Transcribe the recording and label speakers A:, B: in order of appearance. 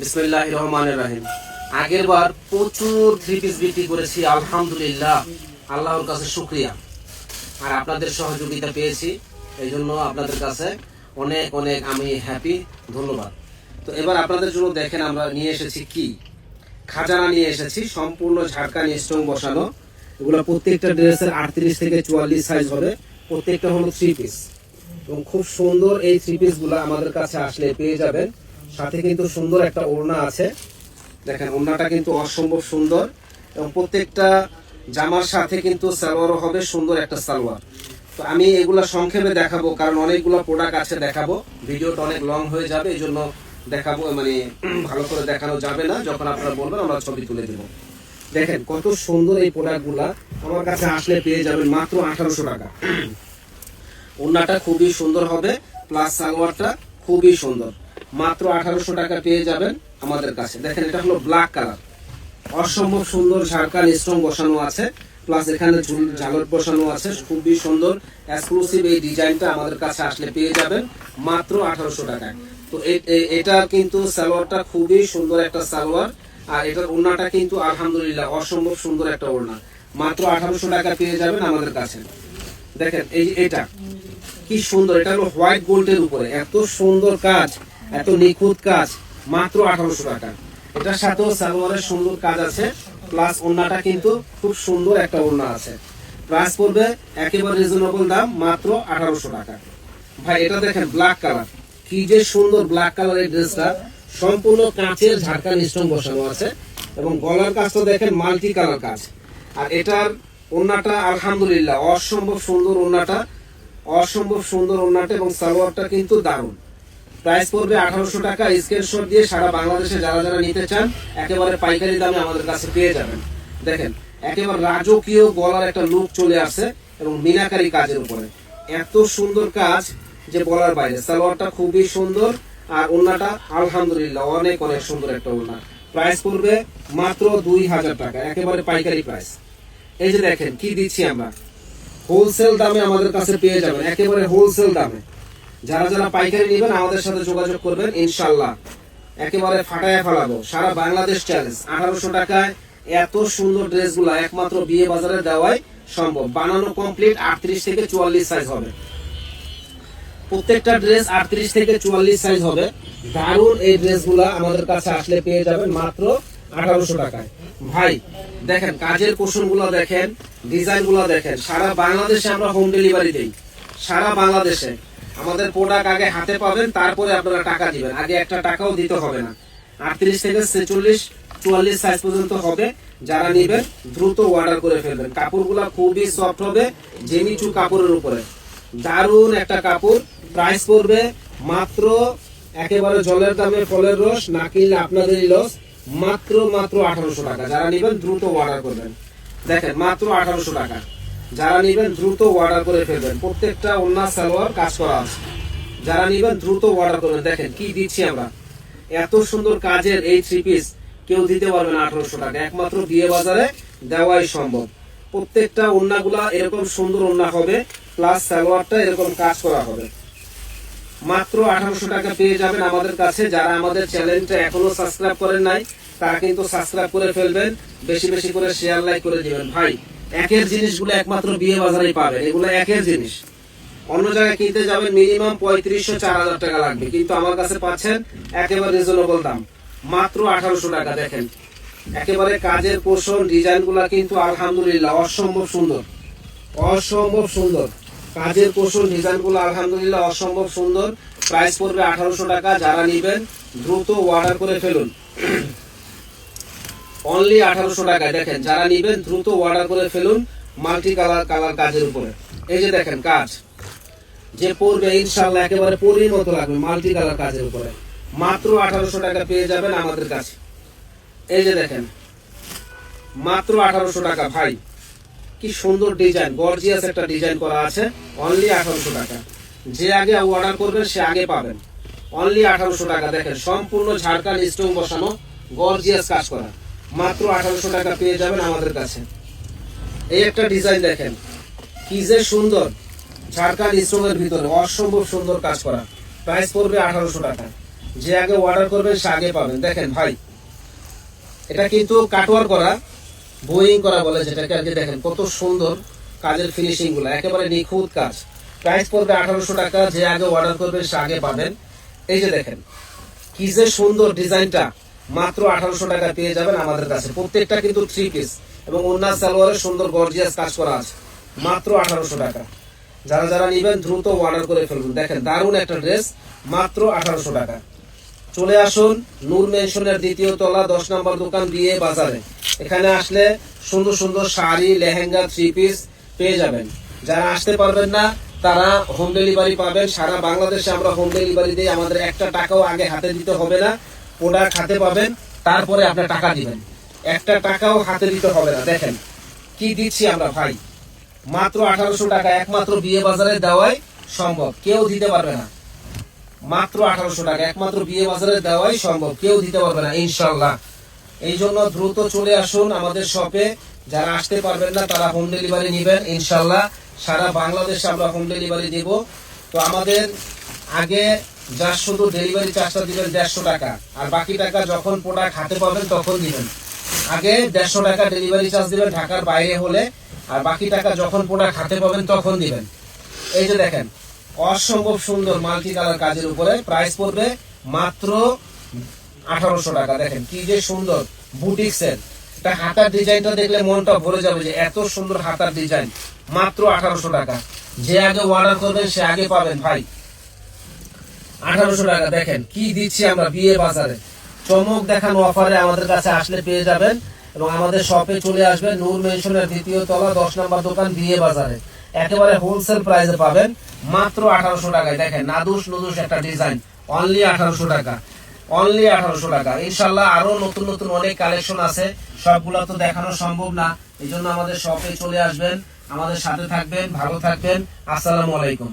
A: বিসমিল্লাহ রহমান রাহিম। আগের বার প্রচুর থ্রি পিস বিক্রি করেছি, আলহামদুলিল্লাহ। আল্লাহর কাছে শুক্রিয়া। আর আপনাদের সহযোগিতা পেয়েছি এই জন্য আপনাদের কাছে অনেক অনেক আমি হ্যাপি ধন্যবাদ। তো এবার আপনাদের জন্য দেখেন আমরা নিয়ে এসেছি কি? খাজানা নিয়ে এসেছি, সম্পূর্ণ ঝাড়খানি স্টোন বসানো। এগুলো প্রত্যেকটা ড্রেসের আটত্রিশ থেকে চুয়াল্লিশ সাইজ হবে, প্রত্যেকটা হলো থ্রি পিস এবং খুব সুন্দর এই থ্রি পিসগুলো আমাদের কাছে আসলে পেয়ে যাবেন। সাথে কিন্তু সুন্দর একটা ওড়না আছে। দেখেন, ওড়নাটা কিন্তু অসম্ভব সুন্দর এবং প্রত্যেকটা জামার সাথে কিন্তু সালোয়ারও হবে, সুন্দর একটা সালোয়ার। তো আমি এগুলা সংক্ষেপে দেখাবো, কারণ অনেকগুলো প্রোডাক্ট আছে দেখাবো। ভিডিওটা অনেক লং হয়ে যাবে এই জন্য দেখাবো মানে ভালো করে দেখানো যাবে না। যখন আপনারা বলবেন, আমরা ছবি তুলে দেবো। দেখেন, কত সুন্দর এই প্রোডাক্টগুলা আমার কাছে আসলে পেয়ে যাবেন মাত্র আঠারোশো টাকা। ওড়নাটা খুবই সুন্দর হবে প্লাস সালোয়ারটা খুবই সুন্দর। মাত্র আঠারোশো টাকা পেয়ে যাবেন আমাদের কাছে। দেখেন, এটা হলো ব্ল্যাক কালার অসম্ভব সুন্দর ঝাড়খান স্টোন বসানো আছে প্লাস এখানে ঝুল- ঝালর বসানো আছে, খুবই সুন্দর এক্সক্লুসিভ এই ডিজাইনটা আমাদের কাছে আসলে পেয়ে যাবেন মাত্র আঠারোশো টাকায়। তো এটা কিন্তু সালোয়ারটা খুবই সুন্দর একটা সালোয়ার, আর এটার ওড়নাটা কিন্তু আলহামদুলিল্লাহ অসম্ভব সুন্দর একটা ওড়না। মাত্র আঠারোশো টাকা পেয়ে যাবেন আমাদের কাছে। দেখেন, এই এটা, কি সুন্দর, এটা হলো হোয়াইট গোল্ডের উপরে। এত সুন্দর কাজ এত নিখুঁত কাজ, মাত্র আঠারোশো টাকা। এটার সাথেও সালোয়ারের সুন্দর কাজ আছে প্লাস ওড়নাটা কিন্তু খুব সুন্দর একটা ওড়না আছে। প্রাইস পড়বে একেবারে রিজনেবল দাম, মাত্র আঠারোশো টাকা। ভাই, এটা দেখেন ব্ল্যাক কালার কি যে সুন্দর ব্ল্যাক কালারের ড্রেসটা সম্পূর্ণ কাঁচের ঝাড়খান স্টোন বসানো আছে এবং গলার কাজটা দেখেন মাল্টি কালার কাজ। আর এটার ওড়নাটা আলহামদুলিল্লাহ, অসম্ভব সুন্দর ওড়নাটা, অসম্ভব সুন্দর ওড়নাটা এবং সালোয়ারটা কিন্তু দারুণ। প্রাইস পড়বে আঠারোশো টাকা। স্ক্রিনশট দিয়ে সারা বাংলাদেশে যারা যারা নিতে চান, একেবারে পাইকারি দামে আমাদের কাছে পেয়ে যাবেন। দেখেন, একেবারে রাজকীয় গলার একটা লুক চলে আসছে এবং মিনাকারি কাজের উপরে। এত সুন্দর কাজ যে বলার বাইরে। সালোয়ারটা খুবই সুন্দর আর ওড়নাটা আলহামদুলিল্লাহ অনেক অনেক সুন্দর একটা ওনা প্রাইস পড়বে মাত্র দুই হাজার টাকা, একেবারে পাইকারি প্রাইস। এই যে দেখেন, কি দিচ্ছি আমরা? হোলসেল দামে আমাদের কাছে পেয়ে যাবেন, একেবারে হোলসেল দামে। যারা যারা পাইকারি নেবেন, আমাদের সাথে যোগাযোগ করবেন ইনশাল্লাহ একেবারে ফাটায় ফেলাবো। সারা বাংলাদেশ চ্যালেঞ্জ আঠারোশো টাকায় এত সুন্দর ড্রেস ড্রেসগুলো একমাত্র বিয়ে বাজারে দেওয়াই সম্ভব। বানানো কমপ্লিট আটত্রিশ থেকে চুয়াল্লিশ সাইজ হবে। প্রত্যেকটা ড্রেস আটত্রিশ থেকে চুয়াল্লিশ সাইজ হবে। দারুণ এই ড্রেস ড্রেসগুলো আমাদের কাছে আসলে পেয়ে যাবেন মাত্র আঠারোশো টাকায়। ভাই, দেখেন, কাজের কোশনগুলো দেখেন ডিজাইনগুলো দেখেন। সারা বাংলাদেশে আমরা হোম ডেলিভারি দিই। সারা বাংলাদেশে। আমাদের প্রোডাক্ট আগে হাতে পাবেন, তারপরে আপনারা টাকা দিবেন। আগে একটা টাকাও দিতে হবে না। আটত্রিশ থেকে ছেচল্লিশ, চুয়াল্লিশ সাইজ পর্যন্ত হবে। যারা নিবেন, দ্রুত অর্ডার করে ফেলবেন। কাপড়গুলো খুবই সফট হবে, জেমিচু কাপড়ের উপরে। দারুণ একটা কাপড়। প্রাইস পড়বে মাত্র একেবারে জলের দামে ফলের রস, না কিনলে আপনাদেরই লস মাত্র মাত্র আঠারোশো টাকা। যারা নিবেন, দ্রুত অর্ডার করবেন। দেখেন, মাত্র আঠারোশো টাকা। যারা নিবেন দ্রুত অর্ডার করে ফেলবেন। প্রত্যেকটা অন্য সালোয়ার কাজ করা আছে। যারা নিবেন দ্রুত অর্ডার করবেন। দেখেন কি দিচ্ছি আমরা। এত সুন্দর কাজের এই থ্রি পিস কেউ দিতে পারবে না আঠারোশো টাকা। একমাত্র বিয়ে বাজারে দেওয়াই সম্ভব। প্রত্যেকটা ওন্নাগুলা এরকম সুন্দর ওন্না হবে প্লাস সালোয়ারটা এরকম কাজ করা হবে। মাত্র আঠারোশো টাকা পেয়ে যাবেন আমাদের কাছে। যারা আমাদের চ্যানেলটা এখনও সাবস্ক্রাইব করেন নাই, তারা কিন্তু সাবস্ক্রাইব করে ফেলবেন। বেশি বেশি করে শেয়ার লাইক করে দিবেন। ভাই একের জিনিসগুলো একমাত্র বিয়ে বাজারেই পাবেন, এগুলো একের জিনিস। অন্য জায়গায় কিনতে যাবেন মিনিমাম পঁয়ত্রিশশো, চার হাজার টাকা লাগবে, কিন্তু আমার কাছে পাচ্ছেন একেবারে রিজনেবল দাম। মাত্র আঠারোশো টাকা, দেখেন। একেবারে কাজের পোষণ ডিজাইনগুলা কিন্তু আলহামদুলিল্লাহ অসম্ভব সুন্দর। অসম্ভব সুন্দর। কাজের পোষণ ডিজাইনগুলো আলহামদুলিল্লাহ অসম্ভব সুন্দর। প্রাইস পড়বে আঠারোশো টাকা, যারা নিবেন দ্রুত অর্ডার করে ফেলুন। অনলি আঠারোশো টাকায় দেখেন, যারা নিবেন, দ্রুত অর্ডার করে ফেলুন মাল্টি কালার কালার কাজের উপরে। এই যে দেখেন, কাজ। যে পড়বে ইনশাল্লাহ একেবারে পরির মতো লাগবে মাল্টি কালার কাজের উপরে। মাত্র আঠারোশো টাকা পেয়ে যাবেন আমাদের কাছে। এই যে দেখেন, মাত্র আঠারোশো টাকা, ভাই। কি সুন্দর ডিজাইন গর্জিয়াস একটা ডিজাইন করা আছে। অনলি আঠারোশো টাকা। যে আগে অর্ডার করবেন, সে আগে পাবেন। অনলি আঠারোশো টাকা। দেখেন, সম্পূর্ণ ঝাড়খান্ড স্টোন বসানো গর্জিয়াস কাজ করা। মাত্র আঠারোশো টাকা পেয়ে যাবেন আমাদের কাছে। এই একটা ডিজাইন দেখেন। কি যে সুন্দর। ঝাড়খান্ড স্টোনের ভিতরে অসম্ভব সুন্দর কাজ করা। প্রাইস পড়বে আঠারোশো টাকা। যে আগে অর্ডার করবেন সে আগে পাবেন দেখেন ভাই, এটা কিন্তু কাটওয়ার করা, বোয়িং করা বলে যেটাকে আর কি দেখেন, কত সুন্দর কাজের ফিনিশিংগুলো, একেবারে নিখুঁত কাজ। প্রাইস পড়বে আঠারোশো টাকা, যে আগে অর্ডার করবেন সে আগে পাবেন। এই যে দেখেন, কি যে সুন্দর ডিজাইনটা মাত্র আঠারোশো টাকা পেয়ে যাবেন আমাদের কাছে। প্রত্যেকটা কিন্তু থ্রি পিস এবং অন্য সালোয়ারে সুন্দর গর্জিয়াস কাজ করা আছে। মাত্র আঠারোশো টাকা। যারা যারা নিবেন দ্রুত অর্ডার করে ফেলুন। দেখেন, দারুণ একটা ড্রেস মাত্র আঠারোশো টাকা। চলে আসুন নূর মেনশনের দ্বিতীয় তলা, দশ নম্বর দোকান, বিয়ে বাজারে। এখানে আসলে সুন্দর সুন্দর শাড়ি, লেহেঙ্গা থ্রি পিস পেয়ে যাবেন। যারা আসতে পারবেন না, তারা হোম ডেলিভারি পাবেন। সারা বাংলাদেশে আমরা হোম ডেলিভারি দিয়ে আমাদের একটা টাকাও আগে হাতে দিতে হবে না। প্রোডাক্ট হাতে পাবেন, তারপরে আপনার টাকা দিবেন একটা টাকাও হাতে দিতে হবে না। দেখেন, কি দিচ্ছি আমরা ভাই? মাত্র আঠারোশো টাকা একমাত্র বিয়ে বাজারে দেওয়াই সম্ভব, কেউ দিতে পারবে না। মাত্র আঠারোশো টাকা একমাত্র বিয়ে বাজারে দেওয়াই সম্ভব, কেউ দিতে পারবে না ইনশাল্লাহ এই জন্য দ্রুত চলে আসুন আমাদের শপে। যারা আসতে পারবেন না, তারা হোম ডেলিভারি নেবেন ইনশাল্লাহ সারা বাংলাদেশে আমরা হোম ডেলিভারি দেব। তো আমাদের আগে যা শুধু ডেলিভারি চার্জটা দিবেন দেড়শো টাকা, আর বাকি টাকা যখন প্রোডাক্ট হাতে পাবেন তখন দিবেন। আগে দেড়শো টাকা ডেলিভারি চার্জ দিবেন ঢাকার বাইরে হলে, আর বাকি টাকা যখন প্রোডাক্ট হাতে পাবেন তখন দিবেন। এই যে দেখেন, অসম্ভব সুন্দর মাল্টি কালার কাজের উপরে প্রাইস পড়বে মাত্র আঠারোশো টাকা। দেখেন কি যে সুন্দর বুটিক্সের এটা হাতার ডিজাইনটা দেখলে মনটা ভরে যাবে যে এত সুন্দর হাতার ডিজাইন। মাত্র আঠারোশো টাকা। যে আগে অর্ডার করবেন, সে আগে পাবেন। ভাই আঠারোশো টাকা। দেখেন, কি দিচ্ছি আমরা বিয়ে বাজারে? চমক দেখানো অফারে আমাদের কাছে আসলে পেয়ে যাবেন এবং আমাদের শপে চলে আসবেন নূর মেনশনের দ্বিতীয় তলা, দশ নম্বর দোকান, বিয়ে বাজারে। একেবারে হোলসেল প্রাইসে পাবেন মাত্র আঠারোশো টাকায়। দেখেন, নাদুস নুদুস একটা ডিজাইন অনলি আঠারোশো টাকা। অনলি আঠারোশো টাকা। ইনশাল্লাহ আরও নতুন নতুন অনেক কালেকশন আছে। সবগুলো তো দেখানো সম্ভব না। এই জন্য আমাদের শপে চলে আসবেন। আমাদের সাথে থাকবেন, ভালো থাকবেন। আসসালামু আলাইকুম।